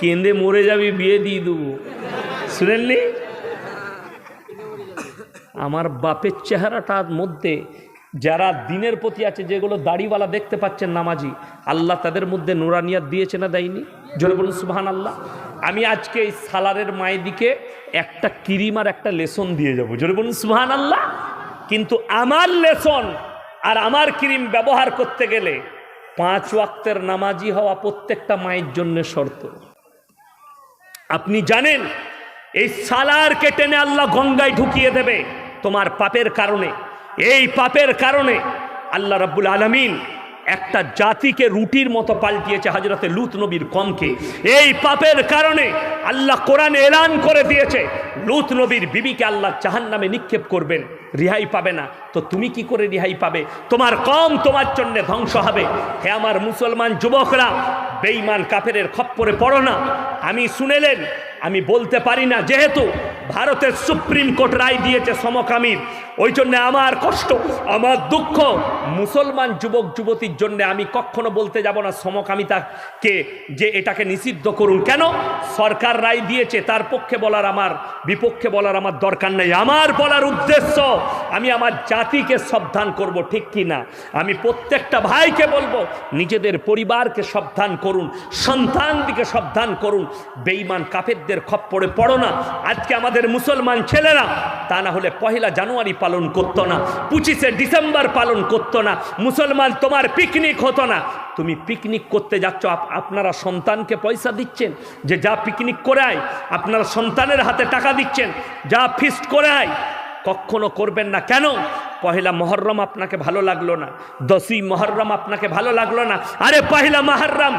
কেঁদে মরে যাবি, বিয়ে দিয়ে দেবো। শুনেননি? আমার বাপের চেহারাটার মধ্যে যারা দিনের প্রতি আছে, যেগুলো দাড়িওয়ালা দেখতে পাচ্ছেন নামাজি, আল্লাহ তাদের মধ্যে নুরানিয়াত দিয়েছে না দেয়নি? জোরে বলুন সুবাহান আল্লাহ আমি আজকে এই সালারের মায়েদিকে একটা ক্রিম আর একটা লেসন দিয়ে যাব। জোরে বলুন সুবাহান আল্লাহ কিন্তু আমার লেসন আর আমার ক্রিম ব্যবহার করতে গেলে পাঁচ ওয়াক্তের নামাজি হওয়া প্রত্যেকটা মায়ের জন্য শর্ত। আপনি জানেন, এই সালার সালারকে টেনে আল্লাহ গঙ্গায় ঢুকিয়ে দেবে তোমার পাপের কারণে। এই পাপের কারণে আল্লাহ রাব্বুল আলমিন একটা জাতিকে রুটির মতো পাল্টিয়েছে হাজরতে লুত নবীর কমকে। এই পাপের কারণে আল্লাহ কোরআনে এলান করে দিয়েছে। লুত নবীর বিবিকে আল্লাহ জাহান নামে নিক্ষেপ করবেন, রিহাই পাবে না। তো তুমি কি করে রিহাই পাবে? তোমার কম তোমার জন্য ধ্বংস হবে। হে আমার মুসলমান যুবকরা বেঈমান কাফেরের খপ্পরে পড়ো না। আমি শুনেলেন, আমি বলতে পারি না, যেহেতু ভারতের সুপ্রিম কোর্ট রায় দিয়েছে সমকামীর। ওই জন্য আমার কষ্ট, আমার দুঃখ। মুসলমান যুবক, যুবতীর জন্য আমি কখনো বলতে যাব না সমকামিতাকে যে এটাকে নিষিদ্ধ করুন। কেন? সরকার রায় দিয়েছে, তার পক্ষে বলার আমার, বিপক্ষে বলার আমার দরকার নেই। আমার বলার উদ্দেশ্য, আমি আমার জাতিকে সাবধান করব, ঠিক কি না? আমি প্রত্যেকটা ভাইকে বলব, নিজেদের পরিবারকে সাবধান করুন, সন্তানদিকে সাবধান করুন। বেঈমান কাফেরদের খপ্পরে পড়ো না। আজকে আমাদের মুসলমান ছেলেরা, তা না হলে পহেলা জানুয়ারি পালন করতো না। পঁচিশে ডিসেম্বর পালন করতো না। মুসলমান, তোমার পিকনিক হতো না। তুমি পিকনিক করতে যাচ্ছ, আপ- আপনারা সন্তানকে পয়সা দিচ্ছেন যে যা পিকনিক করে আয় আপনারা সন্তানের হাতে টাকা দিচ্ছেন, যা ফিস্ট করে আয় কখনো করবেন না। কেন? পহেলা মহরম আপনাকে ভালো লাগল না। দশই মহরম আপনাকে ভালো লাগল না। আরে, পহেলা মহরম!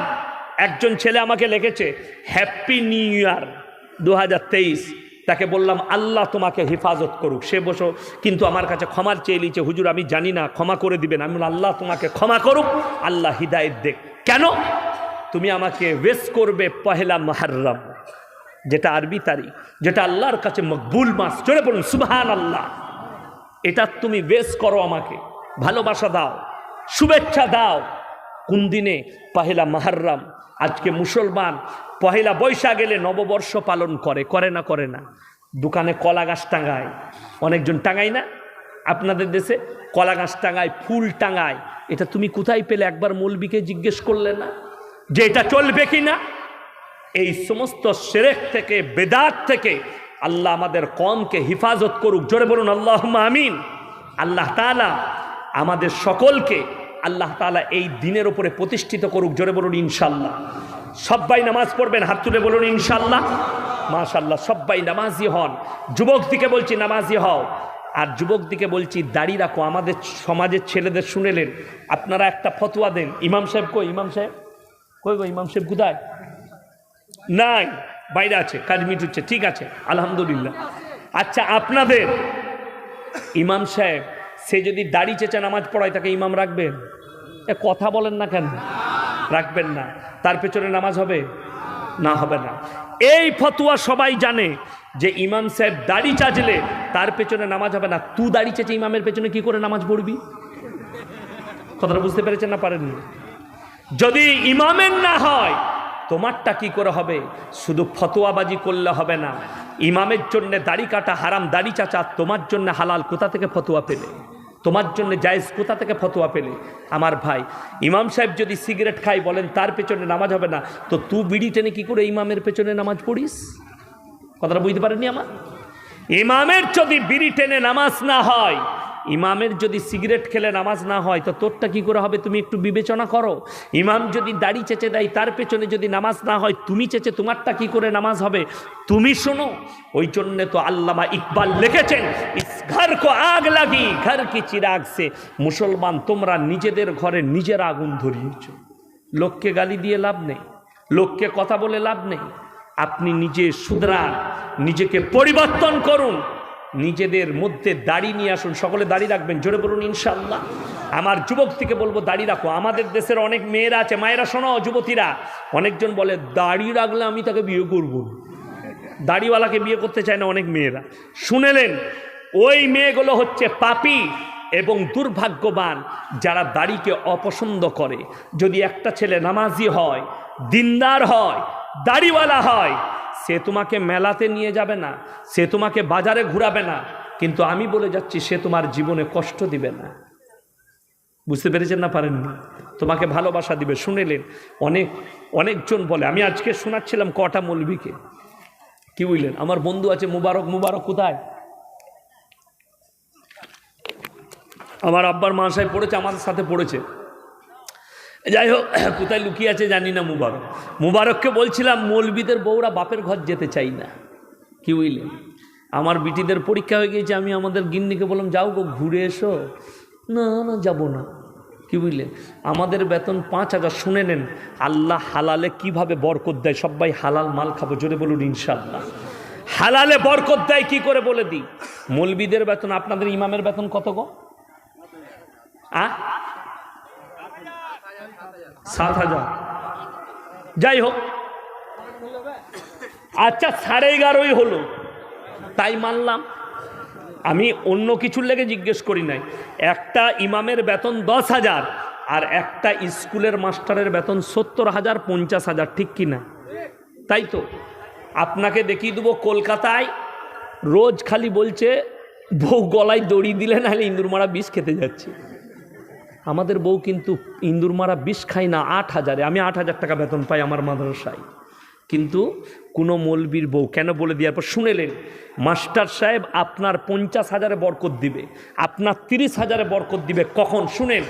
একজন ছেলে আমাকে লিখেছে হ্যাপি নিউ ইয়ার দু হাজার তেইশ। তাকে বললাম, আল্লাহ তোমাকে হেফাজত করুক, সে বসো। কিন্তু আমার কাছে ক্ষমার চেয়ে নিয়েছে, হুজুর, আমি জানি না, ক্ষমা করে দিবেন। আমি আল্লাহ তোমাকে ক্ষমা করুক, আল্লাহ হিদায়ত দেখ কেন? তুমি আমাকে ওয়েস করবে পহেলা মহরম যেটা আরবি তারিখ, যেটা আল্লাহর কাছে মকবুল মাস। চলে পড়ুন সুবহান আল্লাহ এটা তুমি বেশ করো আমাকে, ভালোবাসা দাও, শুভেচ্ছা দাও। কোন দিনে? পহেলা মাহার্রাম, আজকে মুসলমান পহেলা বৈশাখ গেলে নববর্ষ পালন করে করে না করে না। দোকানে কলা গাছ টাঙায়। অনেকজন টাঙায় না? আপনাদের দেশে কলা গাছ টাঙায়, ফুল টাঙায়। এটা তুমি কোথায় পেলে? একবার মৌলবিকে জিজ্ঞেস করলে না? যে এটা চলবে কি না? এই সমস্ত সেরেক থেকে, বেদাত থেকে আল্লাহ আমাদের কমকে হিফাজত করুক। জোরে বলুন আল্লাহ আমিন। আল্লাহ তালা আমাদের সকলকে আল্লাহ তালা এই দিনের উপরে প্রতিষ্ঠিত করুক। জোরে বলুন ইনশাল্লাহ সবাই নামাজ পড়বেন, হাত তুলে বলুন ইনশাল্লাহ মাশাল্লাহ সবাই নামাজি হন। যুবক দিকে বলছি, নামাজি হও। আর যুবক দিকে বলছি, দাড়ি রাখো। আমাদের সমাজের ছেলেদের শুনেলেন, আপনারা একটা ফতোয়া দেন। ইমাম সাহেব কই, ইমাম সাহেব? কই গো, ইমাম সাহেব কোথায়? নাই, বাইরে আছে, কাজ মিটুচ্ছে, ঠিক আছে, আলহামদুলিল্লাহ। আচ্ছা আপনাদের, ইমাম সাহেব, সে যদি দাড়ি চেঁচা নামাজ পড়ায়, তাকে ইমাম রাখবেন? এ, কথা বলেন না কেন? রাখবেন না। তার পেছনে নামাজ হবে? না হবে না। এই ফতুয়া সবাই জানে যে ইমাম সাহেব দাড়ি চাচলে তার পেছনে নামাজ হবে না। তু দাড়ি চেঁচে ইমামের পেছনে কি করে নামাজ পড়বি? কথাটা বুঝতে পেরেছেন না পারেননি? যদি ইমামের না হয়, তোমারটা কি করে হবে? শুধু ফতোয়াবাজি করলে হবে না। ইমামের জন্য দাড়ি কাটা হারাম, দাড়ি চাচা তোমার জন্য হালাল, কোথা থেকে ফতোয়া পেলে? তোমার জন্য জায়েজ কোথা থেকে ফতোয়া পেলে? আমার ভাই, ইমাম সাহেব যদি সিগারেট খাই বলেন, তার পেছনে নামাজ হবে না। তো তুই বিড়ি টেনে কী করে ইমামের পেছনে নামাজ পড়িস? কথাটা বুঝতে পারেনি আমার? ইমামের যদি বিড়ি টেনে নামাজ না হয়, ইমামের যদি সিগারেট খেলে নামাজ না হয়, তো তোরটা কি করে হবে? তুমি একটু বিবেচনা করো। ইমাম যদি দাড়ি চেঁচে দেয়, তার পেছনে যদি নামাজ না হয়, তুমি চেঁচে তোমারটা কি করে নামাজ হবে? তুমি শোনো। ওই জন্যে তো আল্লামা ইকবাল লিখেছেন ঘর কো আগ লাগি ঘর কি চিরাগ সে। মুসলমান, তোমরা নিজেদের ঘরে নিজের আগুন ধরিয়েছ। লোককে গালি দিয়ে লাভ নেই, লোককে কথা বলে লাভ নেই। আপনি নিজে শুধরান, নিজেকে পরিবর্তন করুন, নিজেদের মধ্যে দাড়ি নিয়ে আসুন। সকলে দাড়ি রাখবেন, জোরে বলুন ইনশাল্লাহ আমার যুবক থেকে বলব, দাড়ি রাখো। আমাদের দেশের অনেক মেয়েরা আছে, মায়েরা শোনো, যুবতীরা। অনেকজন বলে, দাড়ি রাখলে আমি তাকে বিয়ে করব দাড়িওয়ালাকে বিয়ে করতে চায় না অনেক মেয়েরা। শুনেলেন ওই মেয়েগুলো হচ্ছে পাপি এবং দুর্ভাগ্যবান যারা দাড়িকে অপছন্দ করে। যদি একটা ছেলে নামাজি হয়, দিনদার হয়, দাড়িওয়ালা হয়, সে তোমাকে মেলাতে নিয়ে যাবে না, সে তোমাকে বাজারে ঘুরাবে না, কিন্তু আমি বলে যাচ্ছি সে তোমার জীবনে কষ্ট দিবে না। বুঝতে পেরেছেন না পারেননি তোমাকে ভালোবাসা দিবে। শুনেলেন, অনেক, অনেকজন বলে, আমি আজকে শোনাচ্ছিলাম কটা মৌলবিকে কি বুঝলেন আমার বন্ধু আছে মুবারক মুবারক কোথায়? আমার আব্বার মাসায় পড়েছে, আমাদের সাথে পড়েছে। যাই হোক, কোথায় লুকিয়ে আছে জানি না মুবারক। মুবারককে বলছিলাম, মৌলবিদের বউরা বাপের ঘর যেতে চাই না। কি বুঝলেন আমার বিটিদের পরীক্ষা হয়ে গিয়েছে, আমি আমাদের গিন্নিকে বললাম, যাও গো, ঘুরে এসো। না না, যাব না। কি বুঝলেন আমাদের বেতন পাঁচ হাজার, শুনে নেন, আল্লাহ হালালে কীভাবে বরকত দেয়। সবাই হালাল মাল খাব, জোরে বলুন ইনশাল্লাহ হালালে বরকত দেয়, কি করে বলে দিই? মৌলবিদের বেতন, আপনাদের ইমামের বেতন কত গো? সাত হাজার। যাই হোক। আচ্ছা সাড়ে এগারোই হলো। তাই মানলাম। আমি অন্য কিছুর লেগে জিজ্ঞেস করি নাই। একটা ইমামের বেতন দশ হাজার আর একটা স্কুলের মাস্টারের বেতন সত্তর হাজার, পঞ্চাশ হাজার, ঠিক কি না? তাই তো? আপনাকে দেখিয়ে দেবো কলকাতায়। রোজ খালি বলছে, বউ গলায় দড়ি দিলে নাহলে ইন্দুর মারা বিষ খেতে যাচ্ছে। আমাদের বউ কিন্তু ইন্দুর মারা বিষ খায় না আট হাজারে। আমি আট হাজার টাকা বেতন পাই আমার মাদ্রাসায়। কিন্তু কোনো মৌলবীর বউ কেন বলে দেওয়ার পর শুনেলেন, মাস্টার সাহেব, আপনার পঞ্চাশ হাজারে বরকত দিবে। আপনার তিরিশ হাজারে বরকত দিবে। কখন? শুনেন,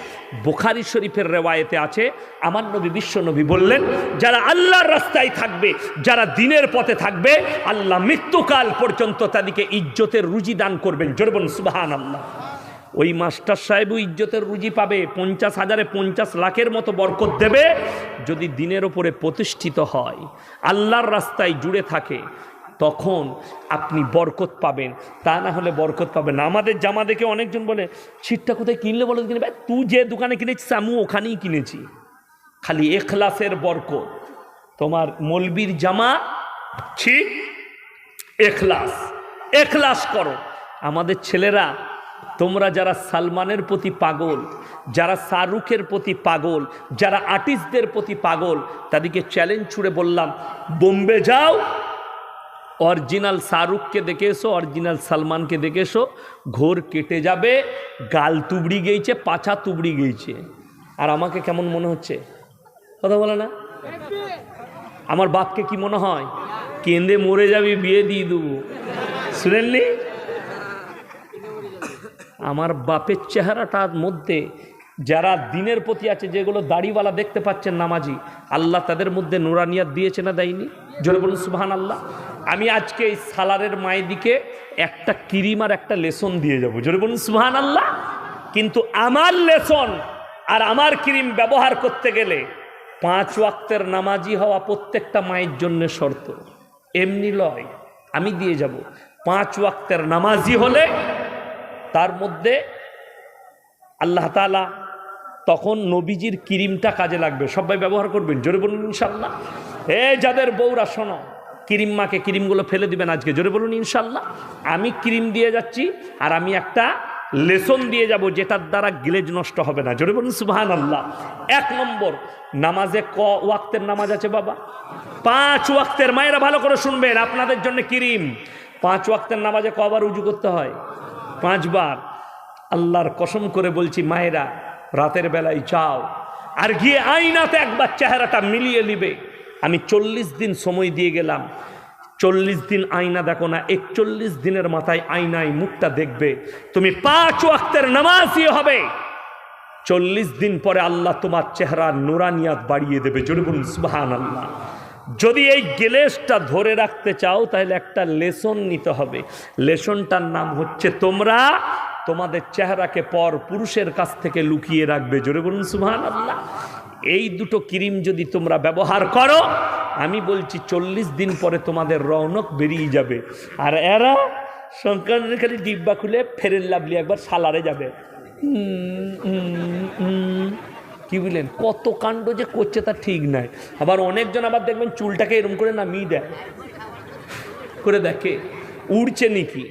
বোখারি শরীফের রেওয়ায়েতে আছে, আমার নবী বিশ্ব নবী বললেন, যারা আল্লাহর রাস্তায় থাকবে, যারা দিনের পথে থাকবে, আল্লাহ মৃত্যুকাল পর্যন্ত তাদেরকে ইজ্জতের রুজি দান করবেন। জোরবন সুবাহান আল্লাহ ওই মাস্টার সাহেবও ইজ্জতের রুজি পাবে, পঞ্চাশ হাজারে পঞ্চাশ লাখের মতো বরকত দেবে। যদি দিনের ওপরে প্রতিষ্ঠিত হয়, আল্লাহর রাস্তায় জুড়ে থাকে, তখন আপনি বরকত পাবেন। তা না হলে বরকত পাবেন আমাদের জামা দেখে অনেকজন বলে, ছিটটা কোথায় কিনলে বলে কিনে ভাই, তুই যে দোকানে কিনেছিস আমি ওখানেই কিনেছি। খালি এখলাসের বরকত। তোমার মলবির জামা ছি এখলাস। এখলাস করো। আমাদের ছেলেরা তোমরা যারা সালমানের প্রতি পাগল, যারা শাহরুখের প্রতি পাগল, যারা আর্টিস্টদের প্রতি পাগল, তাদেরকে চ্যালেঞ্জ ছুড়ে বললাম, বোম্বে যাও অরিজিনাল শাহরুখকে দেখে এসো অরিজিনাল সালমানকে দেখে এসো, ঘোর কেটে যাবে, গাল তুবড়ি গেইছে, পাছা তুবড়ি গেইছে। আর আমাকে কেমন মনে হচ্ছে? কথা বলে না? আমার বাপকে কি মনে হয়? কেঁদে মরে যাবি, বিয়ে দিয়ে দেবো। শুনেননি? আমার বাপের চেহারাটার মধ্যে যারা দিনের প্রতি আছে, যেগুলো দাড়িওয়ালা দেখতে পাচ্ছেন নামাজি, আল্লাহ তাদের মধ্যে নুরানিয়াত দিয়েছে না দেয়নি? জোরে বলুন সুবাহান আল্লাহ আমি আজকে এই সালারের মায়ের দিকে একটা কিরিম আর একটা লেসন দিয়ে যাব। জোরে বলুন সুবাহান আল্লাহ কিন্তু আমার লেসন আর আমার ক্রিম ব্যবহার করতে গেলে পাঁচ ওয়াক্তের নামাজি হওয়া প্রত্যেকটা মায়ের জন্য শর্ত। এমনি লয়, আমি দিয়ে যাব। পাঁচ ওয়াক্তের নামাজি হলে তার মধ্যে আল্লাহ তালা তখন নবীজির ক্রিমটা কাজে লাগবে। সবাই ব্যবহার করবেন, জোরে বলুন ইনশাল্লাহ এ যাদের বউরা, শোনো, ক্রিম মাকে ক্রিমগুলো ফেলে দিবেন আজকে, জোরে বলুন ইনশাল্লাহ আমি ক্রিম দিয়ে যাচ্ছি আর আমি একটা লেসন দিয়ে যাব যেটার দ্বারা গ্লেজ নষ্ট হবে না। জোরে বলুন সুবাহান আল্লাহ এক নম্বর, নামাজে ক ওয়াক্তের নামাজ আছে বাবা? পাঁচ ওয়াক্তের, মায়েরা ভালো করে শুনবেন, আপনাদের জন্য ক্রিম। পাঁচ ওয়াক্তের নামাজে কবার উজু করতে হয়? পাঁচবার আল্লাহর কসম করে বলছি, মায়েরা, রাতের বেলায় চাও আর গিয়ে আইনাতে একবার চেহারাটা মিলিয়ে নিবে। আমি চল্লিশ দিন সময় দিয়ে গেলাম। চল্লিশ দিন আয়না দেখো না, একচল্লিশ দিনের মাথায় আয়নায় মুখটা দেখবে। তুমি পাঁচ ওয়াক্তের নামাজই হবে। চল্লিশ দিন পরে আল্লাহ তোমার চেহারা নুরানিয়াত বাড়িয়ে দেবে। জোরে বলুন সুবাহান আল্লাহ যদি এই গ্লেসটা ধরে রাখতে চাও, তাহলে একটা লেসন নিতে হবে। লেসনটার নাম হচ্ছে, তোমরা তোমাদের চেহারাকে পর পুরুষের কাছ থেকে লুকিয়ে রাখবে। জোরে বলুন সুবহান আল্লাহ এই দুটো ক্রিম যদি তোমরা ব্যবহার করো, আমি বলছি চল্লিশ দিন পরে তোমাদের রৌনক বেরিয়ে যাবে। আর এরা সংক্রান্তের খালি ডিব্বা খুলে ফেরেন লাভলি একবার সালারে যাবে। কি বুঝলেন কত কাণ্ড যে করছে তা ঠিক নাই আবার অনেকজন আবার দেখবেন চুলটাকে এরম করে নামিয়ে দেয়। করে দেখে, উড়ছে নাকি?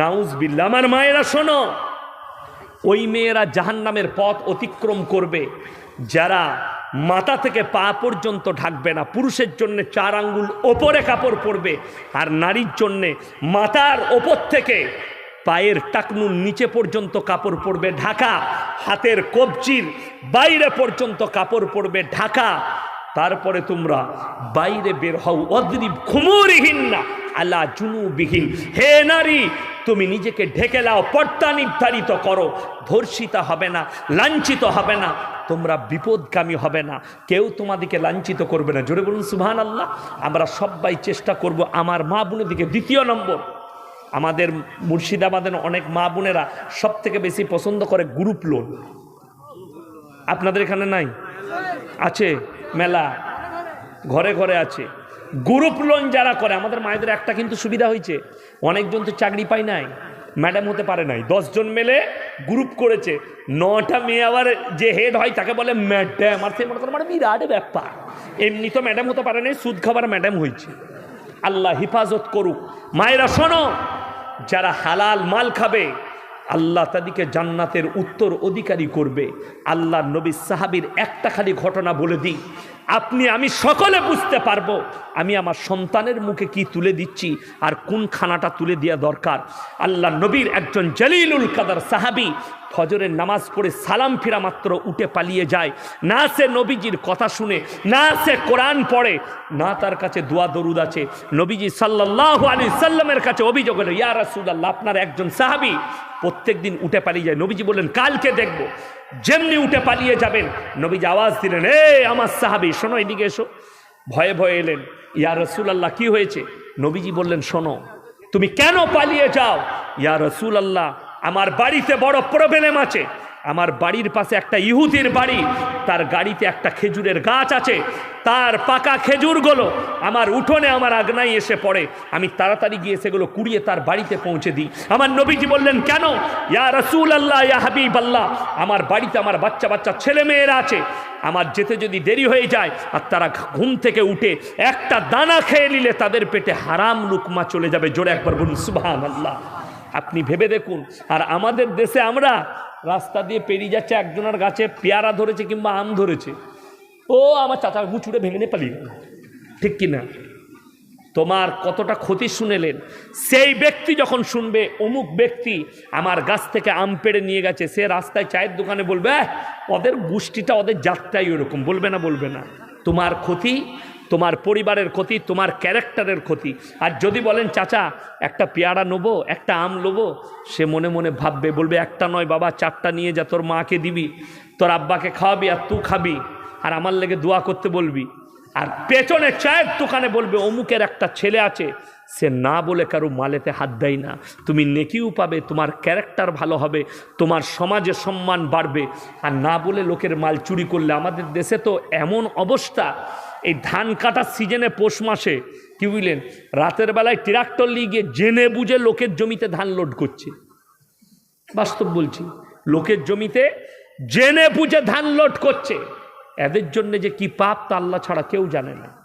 নাউজ বিল্লা আমার মায়েরা, শোনো, ওই মেয়েরা জাহান্নামের পথ অতিক্রম করবে। যারা মাথা থেকে পা পর্যন্ত ঢাকবে না, পুরুষের জন্য চার আঙ্গুল ওপরে কাপড় পরবে, আর নারীর জন্যে মাথার ওপর থেকে পায়ের টাকনুর নিচে পর্যন্ত কাপড় পরবে ঢাকা, হাতের কবজির বাইরে পর্যন্ত কাপড় পরবে ঢাকা। তারপরে তোমরা বাইরে বের হও, অদ্রিব খুমুরিহীন না, আলা জুনুবিহীন। হে নারী, তুমি নিজেকে ঢেকে লাও, পর্দা নির্ধারিত করো, ধর্ষিতা হবে না, লাঞ্ছিত হবে না, তোমরা বিপদগামী হবে না। কেউ তোমাদিকে লাঞ্ছিত করবে না। জোরে বলুন সুহান আল্লাহ আমরা সবাই চেষ্টা করব আমার মা বোনের দিকে দ্বিতীয় নম্বর। আমাদের মুর্শিদাবাদের অনেক মা বোনেরা সব থেকে বেশি পছন্দ করে গ্রুপ লোন আপনাদের এখানে নাই? আছে, মেলা। ঘরে ঘরে আছে। গ্রুপ লোন যারা করে, আমাদের মায়েদের একটা কিন্তু সুবিধা হয়েছে। অনেকজন তো চাকরি পায় নাই ম্যাডাম হতে পারে নাই। দশজন মেলে গ্রুপ করেছে। নটা মেয়ে আবার যে হেড হয়, তাকে বলে ম্যাডাম আর সে মনে করে মানে বিরাট ব্যাপার। এমনি তো ম্যাডাম হতে পারে নাই, সুদ খাবার ম্যাডাম হয়েছে। আল্লাহ হিফাজত করুক। মায়েরা শোনো যারা হালাল মাল খাবে, আল্লাহ তাদেরকে জান্নাতের উত্তর অধিকারী করবে। আল্লাহ নবী সাহাবির একটা খালি ঘটনা বলে দিই। আপনি, আমি সকলে বুঝতে পারব আমি আমার সন্তানের মুখে কি তুলে দিচ্ছি আর কোন খানাটা তুলে দেওয়া দরকার। আল্লাহ নবীর একজন জলিলুল কাদার সাহাবি ফজরের নামাজ পড়ে সালাম ফিরা মাত্র উঠে পালিয়ে যায়। না সে নবীজির কথা শুনে, না সে কোরআন পড়ে, না তার কাছে দোয়া দরুদ আছে। নবীজি সাল্লাহ আলী সাল্লামের কাছে অভিযোগ হলো, ইয়া রাসুল্লাহ আপনার একজন সাহাবি প্রত্যেক দিন উঠে পালিয়ে যায়। নবীজি বললেন, কালকে দেখব। যেমনি উঠে পালিয়ে যাবেন। নবীজি আওয়াজ দিলেন এ আমার সাহাবি, শোনো এদিকে এসো। ভয়ে ভয়ে এলেন, ইয়া রসুলাল্লাহ, কি হয়েছে? নবীজি বললেন, শোনো, তুমি কেন পালিয়ে যাও? ইয়া রসুল আল্লাহ আমার বাড়িতে বড় প্রবলেম আছে। আমার বাড়ির পাশে একটা ইহুদির বাড়ি, তার গাড়িতে একটা খেজুরের গাছ আছে, তার পাকা খেজুরগুলো আমার উঠোনে আমার আগনাই এসে পড়ে। আমি তাড়াতাড়ি গিয়ে সেগুলো কুড়িয়ে তার বাড়িতে পৌঁছে দিই। আমার নবীজি বললেন, কেন? ইয়া রসুল আল্লাহ ইয়া হাবিব আল্লাহ আমার বাড়িতে আমার বাচ্চা বাচ্চা ছেলে মেয়েরা আছে। আমার যেতে যদি দেরি হয়ে যায় আর তারা ঘুম থেকে উঠে একটা দানা খেয়ে নিলে তাদের পেটে হারাম লুকমা চলে যাবে। জোরে একবার বলুন সুবহান আল্লাহ আপনি ভেবে দেখুন। আর আমাদের দেশে আমরা রাস্তা দিয়ে পেরিয়ে যাচ্ছে একজনের গাছে পেয়ারা ধরেছে কিংবা আম ধরেছে। ও আমার চাচা গুছুড়ে ভেঙে নিয়ে পালিয়ে গেল। ঠিক কিনা? তোমার কতটা ক্ষতি শুনেলেন? সেই ব্যক্তি যখন শুনবে অমুক ব্যক্তি আমার গাছ থেকে আম পেড়ে নিয়ে গেছে সে রাস্তায় চায়ের দোকানে বলবে "আহ, ওদের গোষ্ঠীটা ওদের জাতটাই ওরকম। বলবে না বলবে না। তোমার ক্ষতি তোমার পরিবারের ক্ষতি, তোমার ক্যারেক্টারের ক্ষতি। আর যদি বলেন, চাচা, একটা পেয়ারা নেব, একটা আম নেব, সে মনে মনে ভাববে, বলবে, একটা নয় বাবা, চারটা নিয়ে যা, তোর মাকে দিবি, তোর আব্বাকে খাওয়াবি আর তুই খাবি, আর আমার লেগে দোয়া করতে বলবি। আর পেছনে চায়ের দোকানে বলবে, অমুকের একটা ছেলে আছে, সে না বলে কারও মালেতে হাত দেয় না। তুমি নেকিও পাবে, তোমার ক্যারেক্টার ভালো হবে, তোমার সমাজে সম্মান বাড়বে। আর না বলে লোকের মাল চুরি করলে, আমাদের দেশে তো এমন অবস্থা এই ধান কাটার সিজনে পৌষ মাসে কি বুঝলেন? রাতের বেলায় ট্রাক্টর নিয়ে গিয়ে জেনে বুঝে লোকের জমিতে ধান লোড করছে। বাস্তব বলছি, লোকের জমিতে জেনে বুঝে ধান লোড করছে। এদের জন্য যে কি পাপ তা আল্লাহ ছাড়া কেউ জানে না।